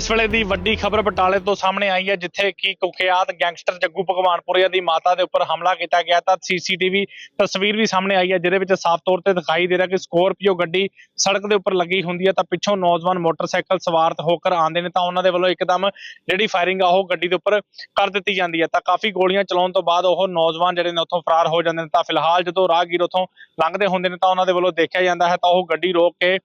ਇਸ ਵੇਲੇ ਦੀ ਵੱਡੀ ਖਬਰ ਬਟਾਲੇ ਤੋਂ ਸਾਹਮਣੇ ਆਈ ਹੈ, ਜਿੱਥੇ ਕਿ ਕੁਖਿਆਤ ਗੈਂਗਸਟਰ ਜੱਗੂ ਭਗਵਾਨਪੁਰੀਆ ਦੀ ਮਾਤਾ ਦੇ ਉੱਪਰ ਹਮਲਾ ਕੀਤਾ ਗਿਆ ਤਾਂ ਸੀਸੀਟੀਵੀ ਤਸਵੀਰ ਵੀ ਸਾਹਮਣੇ ਆਈ ਹੈ, ਜਿਹਦੇ ਵਿੱਚ ਸਾਫ਼ ਤੌਰ ਤੇ ਦਿਖਾਈ ਦੇ ਰਿਹਾ ਕਿ ਸਕੋਰਪੀਓ ਗੱਡੀ ਸੜਕ ਦੇ ਉੱਪਰ ਲੱਗੀ ਹੁੰਦੀ ਹੈ। ਤਾਂ ਪਿੱਛੋਂ ਨੌਜਵਾਨ ਮੋਟਰਸਾਈਕਲ ਸਵਾਰ ਹੋ ਕਰ ਆਉਂਦੇ ਨੇ ਤਾਂ ਉਹਨਾਂ ਦੇ ਵੱਲੋਂ ਇੱਕਦਮ ਜਿਹੜੀ ਫਾਇਰਿੰਗ ਆ, ਉਹ ਗੱਡੀ ਦੇ ਉੱਪਰ ਕਰ ਦਿੱਤੀ ਜਾਂਦੀ ਹੈ। ਤਾਂ ਕਾਫੀ ਗੋਲੀਆਂ ਚਲਾਉਣ ਤੋਂ ਬਾਅਦ ਉਹ ਨੌਜਵਾਨ ਜਿਹੜੇ ਨੇ ਉੱਥੋਂ ਫਰਾਰ ਹੋ ਜਾਂਦੇ ਨੇ। ਤਾਂ ਫਿਲਹਾਲ ਜਦੋਂ ਰਾਹਗੀਰ ਉੱਥੋਂ ਲੰਘਦੇ ਹੁੰਦੇ ਨੇ ਤਾਂ ਉਹਨਾਂ ਦੇ ਵੱਲੋਂ ਦੇਖਿਆ ਜਾਂਦਾ ਹੈ ਤਾਂ ਉਹ ਗੱਡੀ ਰੋਕ ਕੇ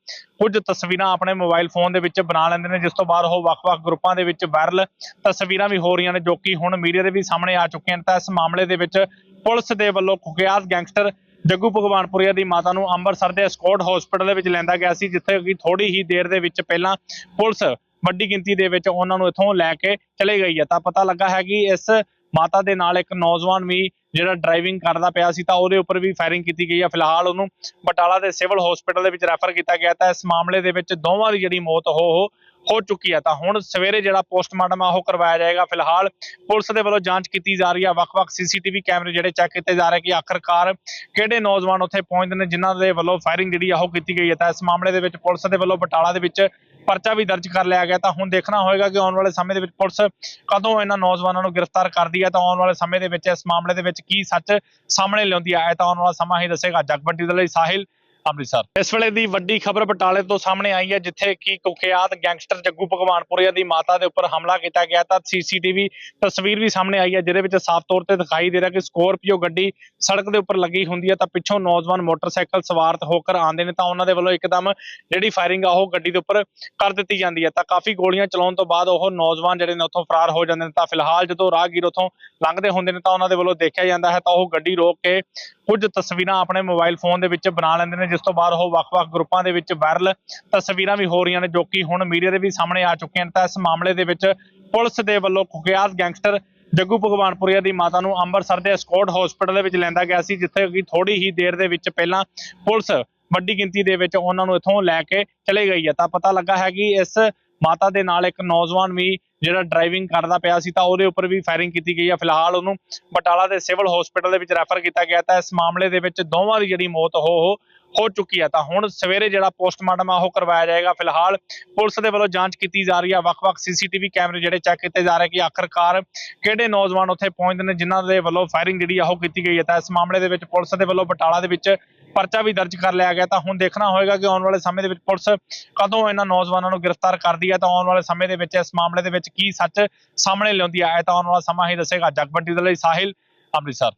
ਕੁਝ ਤਸਵੀਰਾਂ ਆਪਣੇ ਮੋਬਾਈਲ ਫੋਨ ਦੇ ਵਿੱਚ ਬਣਾ ਲੈਂਦੇ ਨੇ, ਜਿਸ ਤੋਂ ਬਾਅਦ ਉਹ ਵੱਖ-ਵੱਖ ਗਰੁੱਪਾਂ ਦੇ ਵਿੱਚ ਵਾਇਰਲ ਤਸਵੀਰਾਂ ਵੀ ਹੋ ਰਹੀਆਂ ਨੇ ਜੋ ਕਿ ਹੁਣ ਮੀਡੀਆ ਦੇ ਵੀ ਸਾਹਮਣੇ ਆ ਚੁੱਕੀਆਂ ਨੇ। ਤਾਂ ਇਸ ਮਾਮਲੇ ਦੇ ਵਿੱਚ ਪੁਲਿਸ ਦੇ ਵੱਲੋਂ ਕੁਖਿਆਤ ਗੈਂਗਸਟਰ ਜੱਗੂ ਭਗਵਾਨਪੁਰੀਆ ਦੀ ਮਾਤਾ ਨੂੰ ਅੰਮ੍ਰਿਤਸਰ ਦੇ ਸਕੋਟ ਹਸਪੀਟਲ ਦੇ ਵਿੱਚ ਲੈਂਦਾ ਗਿਆ ਸੀ, ਜਿੱਥੇ ਕਿ ਥੋੜੀ ਹੀ ਦੇਰ ਦੇ ਵਿੱਚ ਪਹਿਲਾਂ ਪੁਲਿਸ ਵੱਡੀ ਗਿਣਤੀ ਦੇ ਵਿੱਚ ਉਹਨਾਂ ਨੂੰ ਇੱਥੋਂ ਲੈ ਕੇ ਚਲੇ ਗਈ ਹੈ। ਤਾਂ ਪਤਾ ਲੱਗਾ ਹੈ ਕਿ ਇਸ ਮਾਤਾ ਦੇ ਨਾਲ ਇੱਕ ਨੌਜਵਾਨ ਵੀ ਜਿਹੜਾ ਡਰਾਈਵਿੰਗ ਕਰਦਾ ਪਿਆ ਸੀ ਤਾਂ ਉਹਦੇ ਉੱਪਰ ਵੀ ਫਾਇਰਿੰਗ ਕੀਤੀ ਗਈ ਹੈ ਫਿਲਹਾਲ ਉਹਨੂੰ। ਬਟਾਲਾ ਦੇ ਸਿਵਲ ਹਸਪੀਟਲ ਦੇ ਵਿੱਚ ਰੈਫਰ ਕੀਤਾ ਗਿਆ ਤਾਂ ਇਸ ਮਾਮਲੇ ਦੇ ਵਿੱਚ ਦੋਵਾਂ ਦੀ ਜਿਹੜੀ ਮੌਤ ਹੋ ਹੋ ਹੋ ਚੁੱਕੀ ਹੈ ਤਾਂ ਹੁਣ ਸਵੇਰੇ ਜਿਹੜਾ ਪੋਸਟਮਾਰਟਮ ਆ ਉਹ ਕਰਵਾਇਆ ਜਾਏਗਾ। ਫਿਲਹਾਲ ਪੁਲਿਸ ਦੇ ਵੱਲੋਂ ਜਾਂਚ ਕੀਤੀ ਜਾ ਰਹੀ ਹੈ ਵੱਖ-ਵੱਖ ਸੀਸੀਟੀਵੀ ਕੈਮਰੇ ਜਿਹੜੇ ਚੈੱਕ ਕੀਤੇ ਜਾ ਰਹੇ ਕਿ ਆਖਰਕਾਰ ਕਿਹੜੇ ਨੌਜਵਾਨ ਉੱਥੇ ਪਹੁੰਚਦੇ ਨੇ ਜਿਨ੍ਹਾਂ ਦੇ ਵੱਲੋਂ ਫਾਇਰਿੰਗ ਜਿਹੜੀ ਆ ਉਹ ਕੀਤੀ ਗਈ ਹੈ ਤਾਂ ਇਸ ਮਾਮਲੇ ਦੇ ਵਿੱਚ ਪੁਲਿਸ ਦੇ ਵੱਲੋਂ ਬਟਾਲਾ ਦੇ ਵਿੱਚ ਪਰਚਾ ਵੀ ਦਰਜ ਕਰ ਲਿਆ ਗਿਆ। ਤਾਂ ਹੁਣ ਦੇਖਣਾ ਹੋਏਗਾ ਕਿ ਆਉਣ ਵਾਲੇ ਸਮੇਂ ਦੇ ਵਿੱਚ ਪੁਲਿਸ ਕਦੋਂ ਇਹਨਾਂ ਨੌਜਵਾਨਾਂ ਨੂੰ ਗ੍ਰਿਫਤਾਰ ਕਰਦੀ ਹੈ ਤਾਂ ਆਉਣ ਵਾਲੇ ਸਮੇਂ ਦੇ ਵਿੱਚ ਇਸ ਮਾਮਲੇ ਦੇ ਵਿੱਚ ਕੀ ਸੱਚ ਸਾਹਮਣੇ ਲਿਆਉਂਦੀ ਹੈ? ਇਹ ਤਾਂ ਆਉਣ ਵਾਲਾ ਸਮਾਂ ਹੀ ਦੱਸੇਗਾ। ਜਗਬੰਟੀ ਦੇ ਲਈ ਸਾਹਿਲ ਅੰਮ੍ਰਿਤਸਰ। ਇਸ ਵੇਲੇ ਦੀ ਵੱਡੀ ਖਬਰ ਬਟਾਲੇ ਤੋਂ ਸਾਹਮਣੇ ਆਈ ਹੈ, ਜਿੱਥੇ ਕਿ ਕੁਖਿਆਤ ਗੈਂਗਸਟਰ ਜੱਗੂ ਭਗਵਾਨਪੁਰੀਆ ਦੀ ਮਾਤਾ ਦੇ ਉੱਪਰ ਹਮਲਾ ਕੀਤਾ ਗਿਆ। ਤਾਂ ਸੀਸੀਟੀਵੀ ਤਸਵੀਰ ਵੀ ਸਾਹਮਣੇ ਆਈ ਹੈ, ਜਿਹਦੇ ਵਿੱਚ ਸਾਫ਼ ਤੌਰ ਤੇ ਦਿਖਾਈ ਦੇ ਰਿਹਾ ਕਿ ਸਕੋਰਪੀਓ ਗੱਡੀ ਸੜਕ ਦੇ ਉੱਪਰ ਲੱਗੀ ਹੁੰਦੀ ਹੈ। ਤਾਂ ਪਿੱਛੋਂ ਨੌਜਵਾਨ ਮੋਟਰਸਾਈਕਲ ਸਵਾਰ ਹੋ ਕੇ ਆਉਂਦੇ ਨੇ, ਤਾਂ ਉਹਨਾਂ ਦੇ ਵੱਲੋਂ ਇੱਕਦਮ ਜਿਹੜੀ ਫਾਇਰਿੰਗ ਆ, ਉਹ ਗੱਡੀ ਦੇ ਉੱਪਰ ਕਰ ਦਿੱਤੀ ਜਾਂਦੀ ਹੈ। ਤਾਂ ਕਾਫੀ ਗੋਲੀਆਂ ਚਲਾਉਣ ਤੋਂ ਬਾਅਦ ਉਹ ਨੌਜਵਾਨ ਜਿਹੜੇ ਨੇ ਉੱਥੋਂ ਫਰਾਰ ਹੋ ਜਾਂਦੇ ਨੇ। ਤਾਂ ਫਿਲਹਾਲ ਜਦੋਂ ਰਾਹਗੀਰ ਉੱਥੋਂ ਲੰਘਦੇ ਹੁੰਦੇ ਨੇ, ਤਾਂ ਉਹਨਾਂ ਦੇ ਵੱਲੋਂ ਦੇਖਿਆ ਜਾਂਦਾ ਹੈ, ਤਾਂ ਉਹ ਗੱਡੀ ਰੋਕ ਕੇ ਕੁਝ ਤਸਵੀਰਾਂ ਆਪਣੇ ਮੋਬਾਈਲ ਫੋਨ ਦੇ ਵਿੱਚ ਬਣਾ ਲੈਂਦੇ ਨੇ ਜਿਸ ਤੋਂ ਬਾਅਦ ਉਹ ਵੱਖ-ਵੱਖ ਗਰੁੱਪਾਂ ਦੇ ਵਿੱਚ ਵਾਇਰਲ ਤਸਵੀਰਾਂ ਵੀ ਹੋ ਰਹੀਆਂ ਨੇ ਜੋ ਕਿ ਹੁਣ ਮੀਡੀਆ ਦੇ ਵੀ ਸਾਹਮਣੇ ਆ ਚੁੱਕੀਆਂ ਨੇ। ਤਾਂ ਇਸ ਮਾਮਲੇ ਦੇ ਵਿੱਚ ਪੁਲਿਸ ਦੇ ਵੱਲੋਂ ਕੁਖਿਆਤ ਗੈਂਗਸਟਰ ਜੱਗੂ ਭਗਵਾਨਪੁਰੀਆ ਦੀ ਮਾਤਾ ਨੂੰ ਅੰਮ੍ਰਿਤਸਰ ਦੇ ਸਕੋਟ ਹਸਪੀਟਲ ਦੇ ਵਿੱਚ ਲੈਂਦਾ ਗਿਆ ਸੀ, ਜਿੱਥੇ ਕਿ ਥੋੜੀ ਹੀ ਦੇਰ ਦੇ ਵਿੱਚ ਪਹਿਲਾਂ ਪੁਲਿਸ ਵੱਡੀ ਗਿਣਤੀ ਦੇ ਵਿੱਚ ਉਹਨਾਂ ਨੂੰ ਇੱਥੋਂ ਲੈ ਕੇ ਚਲੇ ਗਈ ਹੈ। ਤਾਂ ਪਤਾ ਲੱਗਾ ਹੈ ਕਿ ਇਸ ਮਾਤਾ ਦੇ ਨਾਲ ਇੱਕ ਨੌਜਵਾਨ ਵੀ ਜਿਹੜਾ ਡਰਾਈਵਿੰਗ ਕਰਦਾ ਪਿਆ ਸੀ ਤਾਂ ਉਹਦੇ ਉੱਪਰ ਵੀ ਫਾਇਰਿੰਗ ਕੀਤੀ ਗਈ ਹੈ ਫਿਲਹਾਲ ਉਹਨੂੰ ਬਟਾਲਾ ਦੇ ਸਿਵਲ ਹਸਪੀਟਲ ਦੇ ਵਿੱਚ ਰੈਫਰ ਕੀਤਾ ਗਿਆ ਤਾਂ ਇਸ ਮਾਮਲੇ ਦੇ ਵਿੱਚ ਦੋਵਾਂ ਦੀ ਜਿਹੜੀ ਮੌਤ ਹੋ ਹੋ ਹੋ ਚੁੱਕੀ ਹੈ ਤਾਂ ਹੁਣ ਸਵੇਰੇ ਜਿਹੜਾ ਪੋਸਟਮਾਰਟਮ ਆ ਉਹ ਕਰਵਾਇਆ ਜਾਏਗਾ। ਫਿਲਹਾਲ ਪੁਲਿਸ ਦੇ ਵੱਲੋਂ ਜਾਂਚ ਕੀਤੀ ਜਾ ਰਹੀ ਹੈ ਵੱਖ-ਵੱਖ ਸੀਸੀਟੀਵੀ ਕੈਮਰੇ ਜਿਹੜੇ ਚੈੱਕ ਕੀਤੇ ਜਾ ਰਹੇ ਕਿ ਆਖਰਕਾਰ ਕਿਹੜੇ ਨੌਜਵਾਨ ਉੱਥੇ ਪਹੁੰਚਦੇ ਨੇ ਜਿਨ੍ਹਾਂ ਦੇ ਵੱਲੋਂ ਫਾਇਰਿੰਗ ਜਿਹੜੀ ਆ ਉਹ ਕੀਤੀ ਗਈ ਹੈ ਤਾਂ ਇਸ ਮਾਮਲੇ ਦੇ ਵਿੱਚ ਪੁਲਿਸ ਦੇ ਵੱਲੋਂ ਬਟਾਲਾ ਦੇ ਵਿੱਚ ਪਰਚਾ ਵੀ ਦਰਜ ਕਰ ਲਿਆ ਗਿਆ। ਤਾਂ ਹੁਣ ਦੇਖਣਾ ਹੋਏਗਾ ਕਿ ਆਉਣ ਵਾਲੇ ਸਮੇਂ ਦੇ ਵਿੱਚ ਪੁਲਿਸ ਕਦੋਂ ਇਹਨਾਂ ਨੌਜਵਾਨਾਂ ਨੂੰ ਗ੍ਰਿਫਤਾਰ ਕਰਦੀ ਹੈ ਤਾਂ ਆਉਣ ਵਾਲੇ ਸਮੇਂ ਦੇ ਵਿੱਚ ਇਸ ਮਾਮਲੇ ਦੇ ਵਿੱਚ ਕੀ ਸੱਚ ਸਾਹਮਣੇ ਲਿਆਉਂਦੀ ਹੈ? ਇਹ ਤਾਂ ਆਉਣ ਵਾਲਾ ਸਮਾਂ ਹੀ ਦੱਸੇਗਾ। ਜਗਬੰਟੀ ਦੇ ਲਈ ਸਾਹਿਲ, ਅੰਮ੍ਰਿਤਸਰ।